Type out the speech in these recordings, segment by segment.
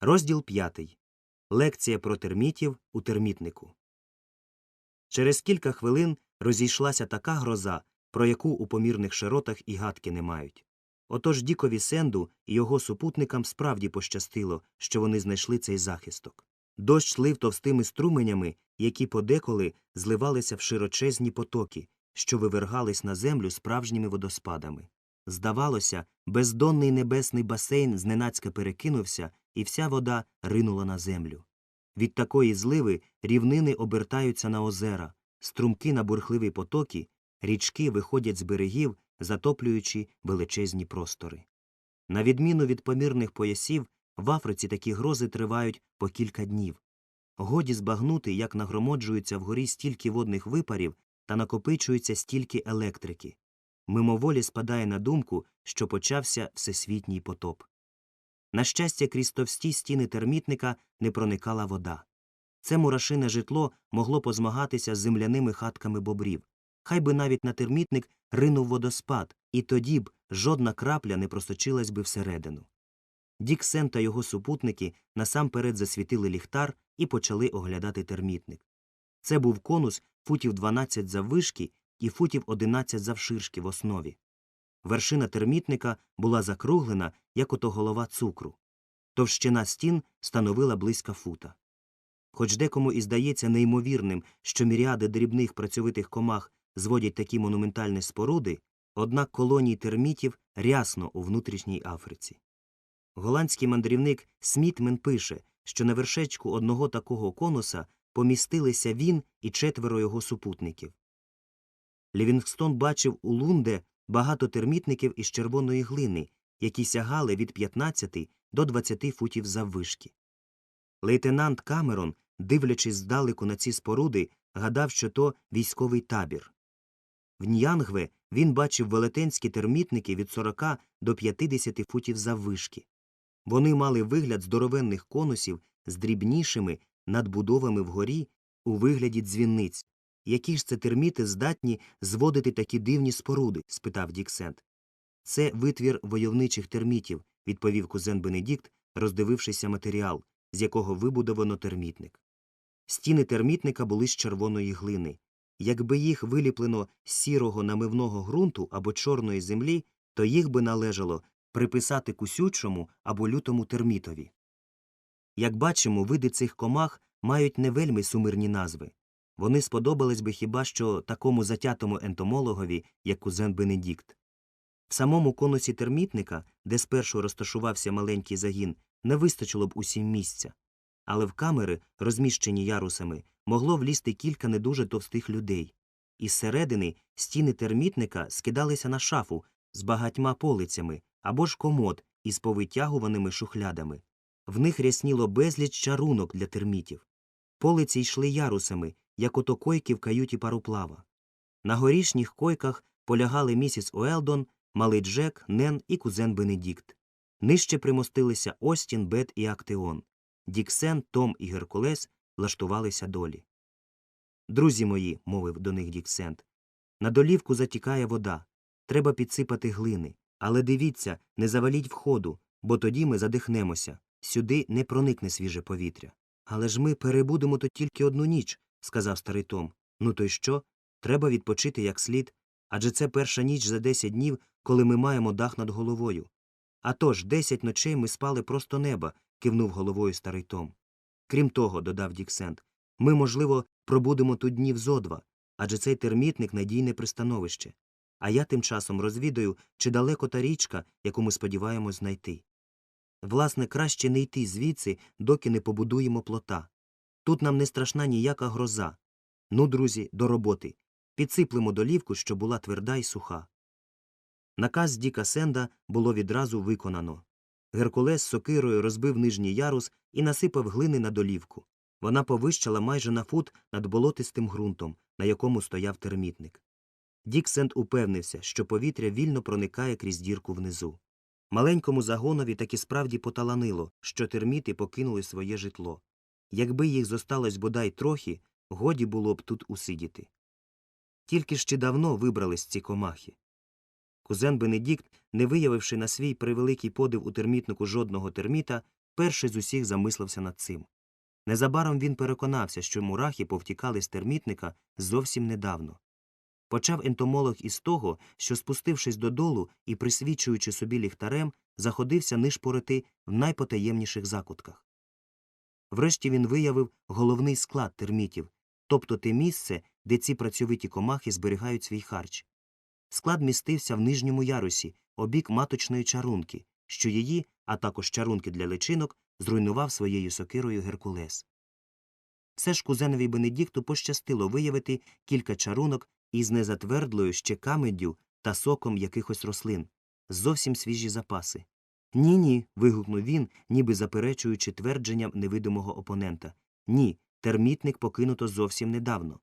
Розділ 5. Лекція про термітів у термітнику. Через кілька хвилин розійшлася така гроза, про яку у помірних широтах і гадки не мають. Отож Дікові Сенду і його супутникам справді пощастило, що вони знайшли цей захисток. Дощ лив товстими струменями, які подеколи зливалися в широчезні потоки, що вивергались на землю справжніми водоспадами. Здавалося, бездонний небесний басейн зненацька перекинувся, і вся вода ринула на землю. Від такої зливи рівнини обертаються на озера, струмки на бурхливі потоки, річки виходять з берегів, затоплюючи величезні простори. На відміну від помірних поясів, в Африці такі грози тривають по кілька днів. Годі збагнути, як нагромоджується вгорі стільки водних випарів та накопичується стільки електрики. Мимоволі спадає на думку, що почався всесвітній потоп. На щастя, крізь товсті стіни термітника не проникала вода. Це мурашине житло могло позмагатися з земляними хатками бобрів. Хай би навіть на термітник ринув водоспад, і тоді б жодна крапля не просочилась би всередину. Дік Сен та його супутники насамперед засвітили ліхтар і почали оглядати термітник. Це був конус футів 12 заввишки і футів 11 завширшки в основі. Вершина термітника була закруглена, як ото голова цукру. Товщина стін становила близько фута. Хоч декому і здається неймовірним, що міріади дрібних працьовитих комах зводять такі монументальні споруди, однак колоній термітів рясно у внутрішній Африці. Голландський мандрівник Смітмен пише, що на вершечку одного такого конуса помістилися він і четверо його супутників. Лівінгстон бачив у Лунде багато термітників із червоної глини, які сягали від 15 до 20 футів заввишки. Лейтенант Камерон, дивлячись здалеку на ці споруди, гадав, що то військовий табір. В Ньянгве він бачив велетенські термітники від 40 до 50 футів заввишки. Вони мали вигляд здоровенних конусів з дрібнішими надбудовами вгорі у вигляді дзвінниць. Які ж це терміти здатні зводити такі дивні споруди? спитав Діксент. Це витвір войовничих термітів, відповів кузен Бенедікт, роздивившися матеріал, з якого вибудовано термітник. Стіни термітника були з червоної глини. Якби їх виліплено з сірого намивного ґрунту або чорної землі, то їх би належало приписати кусючому або лютому термітові. Як бачимо, види цих комах мають не вельми сумирні назви. Вони сподобались би хіба що такому затятому ентомологові, як кузен Бенедікт. В самому конусі термітника, де спершу розташувався маленький загін, не вистачило б усім місця. Але в камери, розміщені ярусами, могло влізти кілька не дуже товстих людей. Із середини стіни термітника скидалися на шафу з багатьма полицями або ж комод із повитягуваними шухлядами. В них рясніло безліч чарунок для термітів. Полиці йшли ярусами, як ото койки в каюті пароплава. На горішніх койках полягали місіс Уелдон, малий Джек, Нен і кузен Бенедікт. Нижче примостилися Остін, Бет і Актеон. Діксен, Том і Геркулес влаштувалися долі. Друзі мої, мовив до них Діксент, на долівку затікає вода. Треба підсипати глини. Але дивіться, не заваліть входу, бо тоді ми задихнемося. Сюди не проникне свіже повітря. Але ж ми перебудемо тут тільки одну ніч, сказав старий Том. Ну то й що? Треба відпочити як слід. Адже це перша ніч за десять днів, коли ми маємо дах над головою. А тож, десять ночей ми спали просто неба, кивнув головою старий Том. Крім того, додав Діксент, ми, можливо, пробудемо тут днів зо два, адже цей термітник надійне пристановище. А я тим часом розвідаю, чи далеко та річка, яку ми сподіваємось знайти. Власне, краще не йти звідси, доки не побудуємо плота. Тут нам не страшна ніяка гроза. Ну, друзі, до роботи. Підсиплемо долівку, що була тверда і суха. Наказ Діка Сенда було відразу виконано. Геркулес сокирою розбив нижній ярус і насипав глини на долівку. Вона повищала майже на фут над болотистим ґрунтом, на якому стояв термітник. Дік Сенд упевнився, що повітря вільно проникає крізь дірку внизу. Маленькому загонові таки справді поталанило, що терміти покинули своє житло. Якби їх зосталось бодай трохи, годі було б тут усидіти. Тільки ще давно вибрались ці комахи. Кузен Бенедікт, не виявивши на свій превеликий подив у термітнику жодного терміта, перший з усіх замислився над цим. Незабаром він переконався, що мурахи повтікали з термітника зовсім недавно. Почав ентомолог із того, що, спустившись додолу і присвічуючи собі ліхтарем, заходився нишпорити в найпотаємніших закутках. Врешті він виявив головний склад термітів, тобто те місце, де ці працьовиті комахи зберігають свій харч. Склад містився в нижньому ярусі, обік маточної чарунки, що її, а також чарунки для личинок, зруйнував своєю сокирою Геркулес. Все ж кузенові Бенедікту пощастило виявити кілька чарунок із незатвердлою ще камеддю та соком якихось рослин, зовсім свіжі запаси. Ні, ні. вигукнув він, ніби заперечуючи твердженням невидимого опонента. Ні, термітник покинуто зовсім недавно.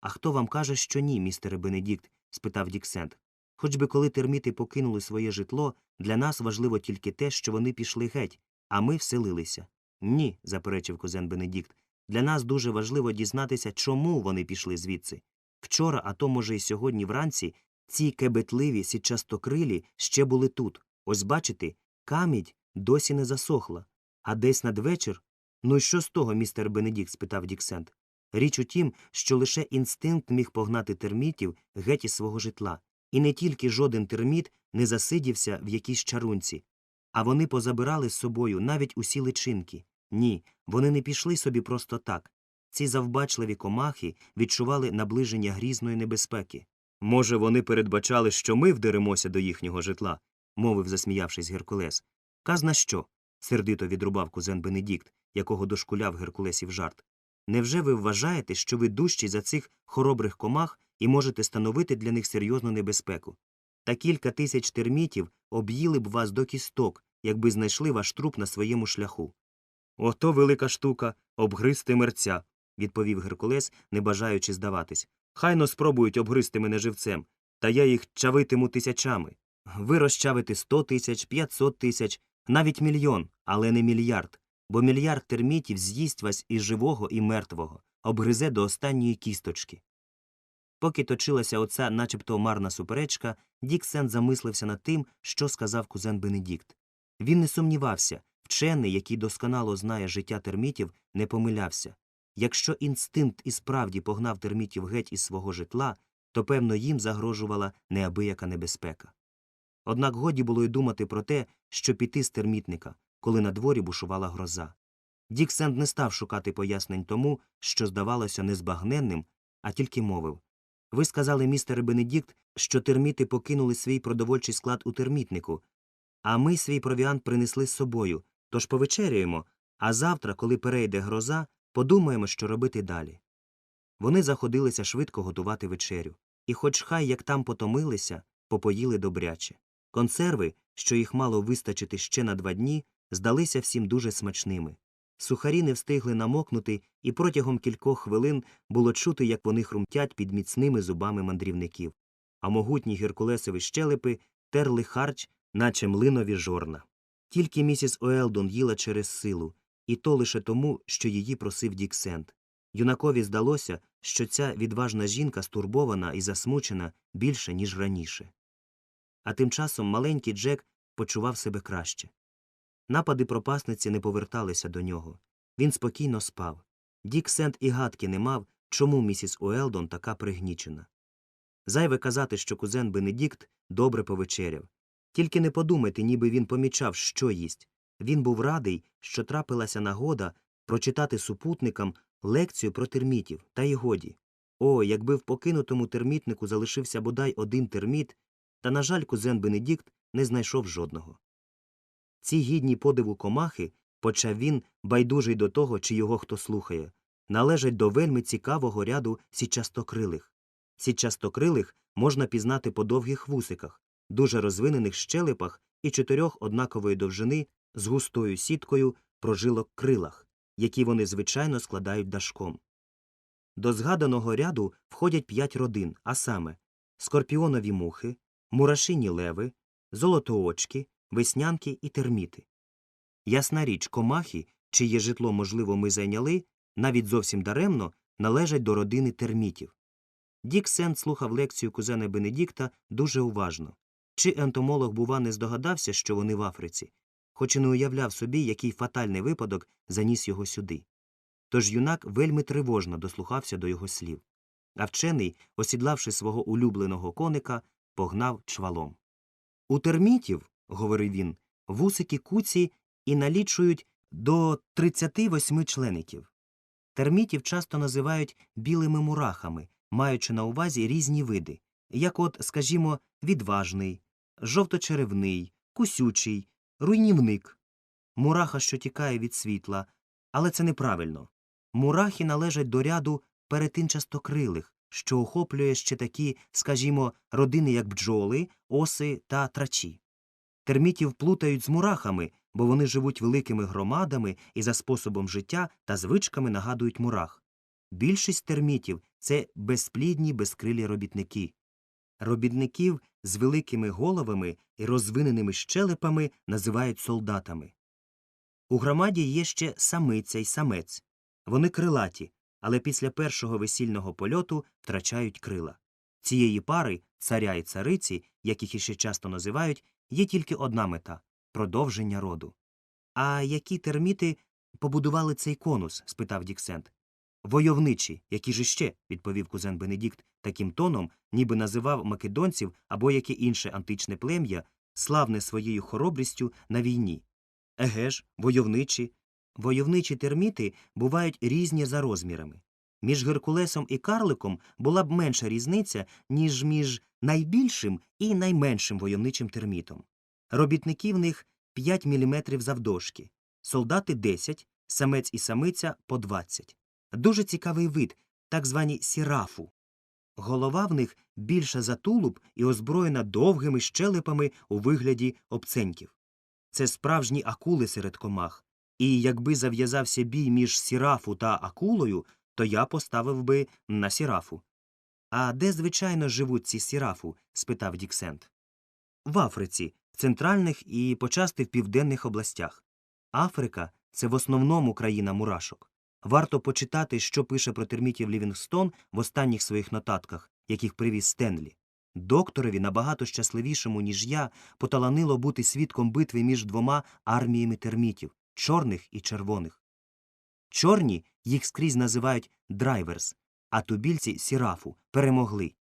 А хто вам каже, що ні, містере Бенедікт? спитав Діксент. Хоч би коли терміти покинули своє житло, для нас важливо тільки те, що вони пішли геть, а ми вселилися. Ні, заперечив кузен Бенедікт. Для нас дуже важливо дізнатися, чому вони пішли звідси. Вчора, а то, може, і сьогодні вранці, ці кебетливі січастокрилі ще були тут. Ось бачите, камідь досі не засохла. А десь надвечір. Ну і що з того, містер Бенедікт? спитав Діксент. Річ у тім, що лише інстинкт міг погнати термітів геть із свого житла. І не тільки жоден терміт не засидівся в якійсь чарунці, а вони позабирали з собою навіть усі личинки. Ні, вони не пішли собі просто так. Ці завбачливі комахи відчували наближення грізної небезпеки. Може, вони передбачали, що ми вдеремося до їхнього житла, мовив, засміявшись Геркулес. Казна що? сердито відрубав кузен Бенедікт, якого дошкуляв Геркулесів жарт. Невже ви вважаєте, що ви дужчі за цих хоробрих комах і можете становити для них серйозну небезпеку? Та кілька тисяч термітів об'їли б вас до кісток, якби знайшли ваш труп на своєму шляху. Ото велика штука обгризти мерця, відповів Геркулес, не бажаючи здаватись. Хайно спробують обгризти мене живцем, та я їх чавитиму тисячами. Ви розчавите сто тисяч, п'ятсот тисяч, навіть мільйон, але не мільярд, бо мільярд термітів з'їсть вас і живого, і мертвого, обгризе до останньої кісточки. Поки точилася оця начебто марна суперечка, Дік Сент замислився над тим, що сказав кузен Бенедікт. Він не сумнівався, вчений, який досконало знає життя термітів, не помилявся. Якщо інстинкт і справді погнав термітів геть із свого житла, то, певно, їм загрожувала неабияка небезпека. Однак годі було й думати про те, що піти з термітника, коли на дворі бушувала гроза. Дік Сент не став шукати пояснень тому, що здавалося незбагненним, а тільки мовив Ви сказали, містере Бенедікт, що терміти покинули свій продовольчий склад у термітнику, а ми свій провіант принесли з собою, тож повечеряємо, а завтра, коли перейде гроза, подумаємо, що робити далі. Вони заходилися швидко готувати вечерю, і, хоч хай як там потомилися, попоїли добряче. Консерви, що їх мало вистачити ще на два дні, здалися всім дуже смачними. Сухарі не встигли намокнути, і протягом кількох хвилин було чути, як вони хрумтять під міцними зубами мандрівників, а могутні геркулесові щелепи терли харч, наче млинові жорна. Тільки місіс Уелдон їла через силу, і то лише тому, що її просив Діксент. Юнакові здалося, що ця відважна жінка стурбована і засмучена більше, ніж раніше. А тим часом маленький Джек почував себе краще. Напади пропасниці не поверталися до нього. Він спокійно спав. Дік Сент і гадки не мав, чому місіс Уелдон така пригнічена. Зайве казати, що кузен Бенедікт добре повечеряв. Тільки не подумайте, ніби він помічав, що їсть. Він був радий, що трапилася нагода прочитати супутникам лекцію про термітів, та й годі. О, якби в покинутому термітнику залишився бодай один терміт, та, на жаль, кузен Бенедікт не знайшов жодного. Ці гідні подиву комахи, почав він, байдужий до того, чи його хто слухає, належать до вельми цікавого ряду січастокрилих. Січастокрилих можна пізнати по довгих вусиках, дуже розвинених щелепах і чотирьох однакової довжини з густою сіткою прожилок крилах, які вони звичайно складають дашком. До згаданого ряду входять п'ять родин, а саме скорпіонові мухи, мурашині леви, золотоочки, веснянки і терміти. Ясна річ, комахи, чиє житло, можливо, ми зайняли, навіть зовсім даремно, належать до родини термітів. Дік Сент слухав лекцію кузена Бенедікта дуже уважно. Чи ентомолог, бува, не здогадався, що вони в Африці? хоч і не уявляв собі, який фатальний випадок заніс його сюди. Тож юнак вельми тривожно дослухався до його слів. А вчений, осідлавши свого улюбленого коника, погнав чвалом. У термітів, говорив він, вусики куці і налічують до 38 члеників. Термітів часто називають білими мурахами, маючи на увазі різні види, як от, скажімо, відважний, жовточеревний, кусючий, руйнівник, мураха, що тікає від світла, але це неправильно. Мурахи належать до ряду перетинчастокрилих, що охоплює ще такі, скажімо, родини, як бджоли, оси та трачі. Термітів плутають з мурахами, бо вони живуть великими громадами і за способом життя та звичками нагадують мурах. Більшість термітів це безплідні безкрилі робітники. Робітників з великими головами і розвиненими щелепами називають солдатами. У громаді є ще самиця й самець. Вони крилаті, але після першого весільного польоту втрачають крила. Цієї пари, царя і цариці, як їх іще часто називають, є тільки одна мета продовження роду. А які терміти побудували цей конус? спитав Діксент. Войовничі, які ж іще, відповів кузен Бенедікт таким тоном, ніби називав македонців або яке інше античне плем'я, славне своєю хоробрістю на війні. Еге ж, войовничі. Войовничі терміти бувають різні за розмірами. Між Геркулесом і карликом була б менша різниця, ніж між найбільшим і найменшим войовничим термітом. Робітники в них 5 мм завдовжки, солдати 10, самець і самиця по 20. Дуже цікавий вид, так звані сірафу. Голова в них більша за тулуб і озброєна довгими щелепами у вигляді обценьків. Це справжні акули серед комах, і якби зав'язався бій між сірафу та акулою, то я поставив би на сірафу. А де, звичайно, живуть ці сірафу? спитав Діксент. В Африці, в центральних і почасти в південних областях. Африка це в основному країна мурашок. Варто почитати, що пише про термітів Лівінгстон в останніх своїх нотатках, яких привіз Стенлі. Докторові, набагато щасливішому, ніж я, поталанило бути свідком битви між двома арміями термітів чорних і червоних. Чорні їх скрізь називають драйверс, а тубільці сірафу перемогли.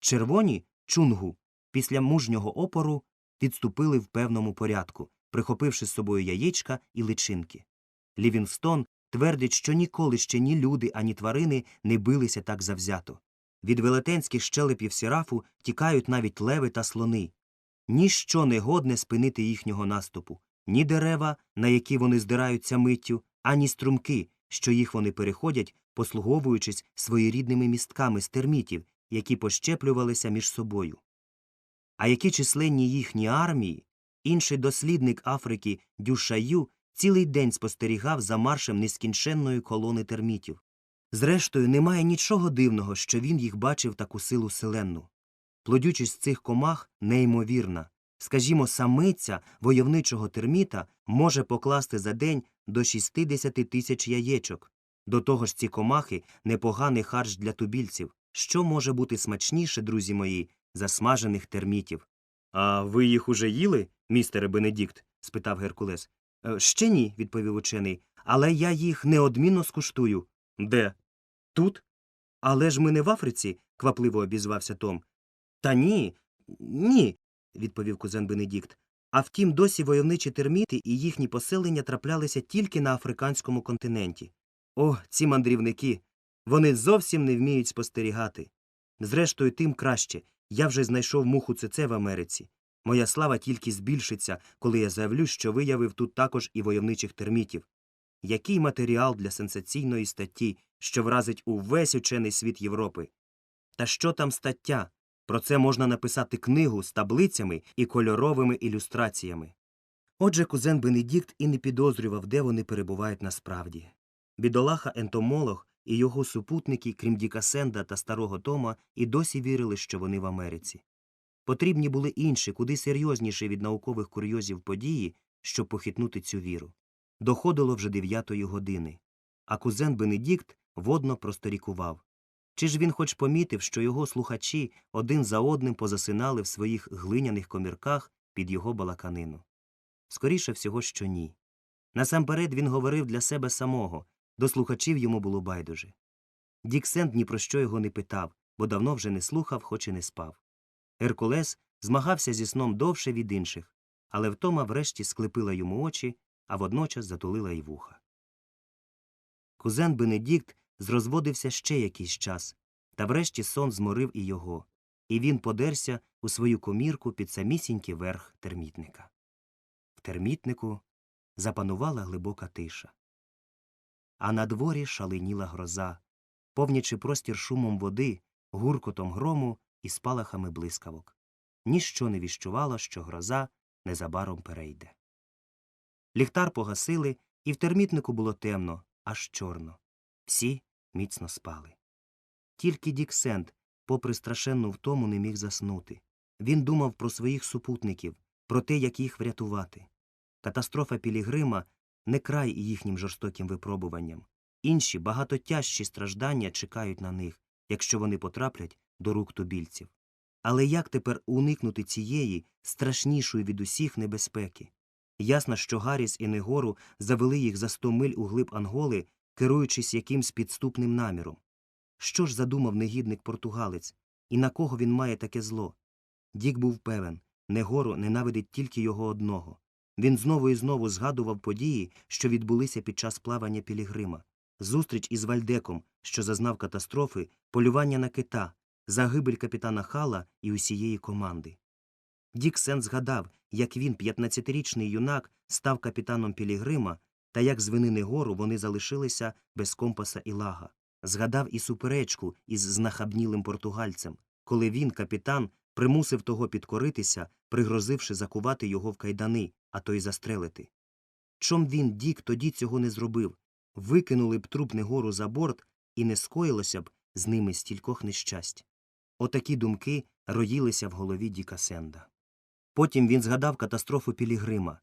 Червоні чунгу після мужнього опору відступили в певному порядку, прихопивши з собою яєчка і личинки. Лівінстон твердить, що ніколи ще ні люди, ані тварини не билися так завзято. Від велетенських щелепів сірафу тікають навіть леви та слони. Ніщо не годне спинити їхнього наступу, ні дерева, на які вони здираються миттю, ані струмки, що їх вони переходять, послуговуючись своєрідними містками з термітів, які пощеплювалися між собою. А які численні їхні армії, інший дослідник Африки Дюшаю цілий день спостерігав за маршем нескінченної колони термітів. Зрештою, немає нічого дивного, що він їх бачив таку силу селенну. Плодючість цих комах неймовірна. Скажімо, самиця войовничого терміта може покласти за день до 60 тисяч яєчок. До того ж ці комахи непоганий харч для тубільців. Що може бути смачніше, друзі мої, за смажених термітів? А ви їх уже їли, містере Бенедікт? спитав Геркулес. «Е, Ще ні, відповів учений, але я їх неодмінно скуштую. Де? Тут? Але ж ми не в Африці, квапливо обізвався Том. Та ні, ні, відповів кузен Бенедікт. А втім, досі войовничі терміти і їхні поселення траплялися тільки на африканському континенті. О, ці мандрівники. Вони зовсім не вміють спостерігати. Зрештою, тим краще. Я вже знайшов муху цеце в Америці. Моя слава тільки збільшиться, коли я заявлю, що виявив тут також і войовничих термітів. Який матеріал для сенсаційної статті, що вразить увесь учений світ Європи? Та що там стаття? Про це можна написати книгу з таблицями і кольоровими ілюстраціями. Отже, кузен Бенедікт і не підозрював, де вони перебувають насправді. Бідолаха ентомолог і його супутники, крім Дікасенда та старого Тома, і досі вірили, що вони в Америці. Потрібні були інші, куди серйозніші від наукових курйозів події, щоб похитнути цю віру. Доходило вже дев'ятої години, а кузен Бенедікт водно просторікував. Чи ж він хоч помітив, що його слухачі один за одним позасинали в своїх глиняних комірках під його балаканину? Скоріше всього, що ні. Насамперед він говорив для себе самого, до слухачів йому було байдуже. Діксент ні про що його не питав, бо давно вже не слухав, хоч і не спав. Геркулес змагався зі сном довше від інших, але втома врешті склепила йому очі, а водночас затулила й вуха. Кузен Бенедікт зрозводився ще якийсь час, та врешті сон зморив і його, і він подерся у свою комірку під самісінький верх термітника. В термітнику запанувала глибока тиша. А на дворі шаленіла гроза, повнячи простір шумом води, гуркотом грому і спалахами блискавок. Ніщо не віщувало, що гроза незабаром перейде. Ліхтар погасили, і в термітнику було темно, аж чорно. Всі міцно спали. Тільки Діксент, попри страшенну втому, не міг заснути. Він думав про своїх супутників, про те, як їх врятувати. Катастрофа Пілігрима не край їхнім жорстоким випробуванням. Інші багато тяжчі страждання чекають на них, якщо вони потраплять до рук тубільців. Але як тепер уникнути цієї, страшнішої від усіх небезпеки? Ясно, що Гарріс і Негору завели їх за сто миль у глиб Анголи, керуючись якимсь підступним наміром. Що ж задумав негідник португалець, і на кого він має таке зло? Дік був певен Негору ненавидить тільки його одного. Він знову і знову згадував події, що відбулися під час плавання Пілігрима, зустріч із Вальдеком, що зазнав катастрофи, полювання на кита, загибель капітана Хала і усієї команди. Дік Сен згадав, як він, 15-річний юнак, став капітаном Пілігрима, та як з вини Негору вони залишилися без компаса і лага. Згадав і суперечку із знахабнілим португальцем, коли він, капітан, примусив того підкоритися, пригрозивши закувати його в кайдани, а то й застрелити. Чом він, Дік, тоді цього не зробив, викинули б труп Негору за борт, і не скоїлося б з ними стількох нещасть. Отакі думки роїлися в голові Діка Сенда. Потім він згадав катастрофу Пілігрима,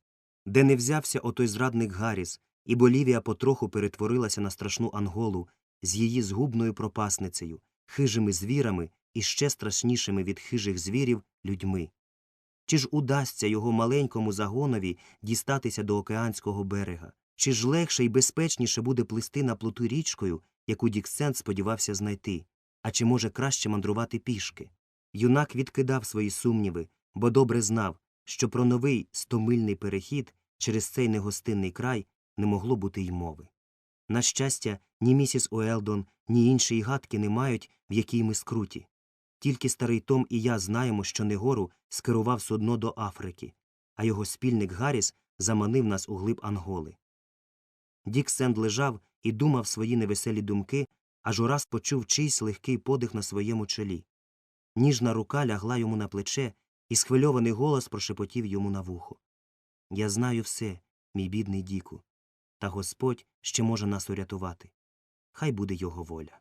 де не взявся отой зрадник Гарріс, і Болівія потроху перетворилася на страшну Анголу з її згубною пропасницею, хижими звірами і ще страшнішими від хижих звірів людьми. Чи ж удасться його маленькому загонові дістатися до океанського берега? Чи ж легше і безпечніше буде плисти на плоту річкою, яку Діксент сподівався знайти, а чи може краще мандрувати пішки? Юнак відкидав свої сумніви, бо добре знав, що про новий стомильний перехід через цей негостинний край не могло бути й мови. На щастя, ні місіс Уелдон, ні інші гадки не мають, в якій ми скруті. Тільки старий Том і я знаємо, що Негору скерував судно до Африки, а його спільник Гарріс заманив нас у глиб Анголи. Дік Сенд лежав і думав свої невеселі думки, аж ураз почув чийсь легкий подих на своєму чолі. Ніжна рука лягла йому на плече, і схвильований голос прошепотів йому на вухо. Я знаю все, мій бідний Діку, та Господь ще може нас урятувати. Хай буде його воля.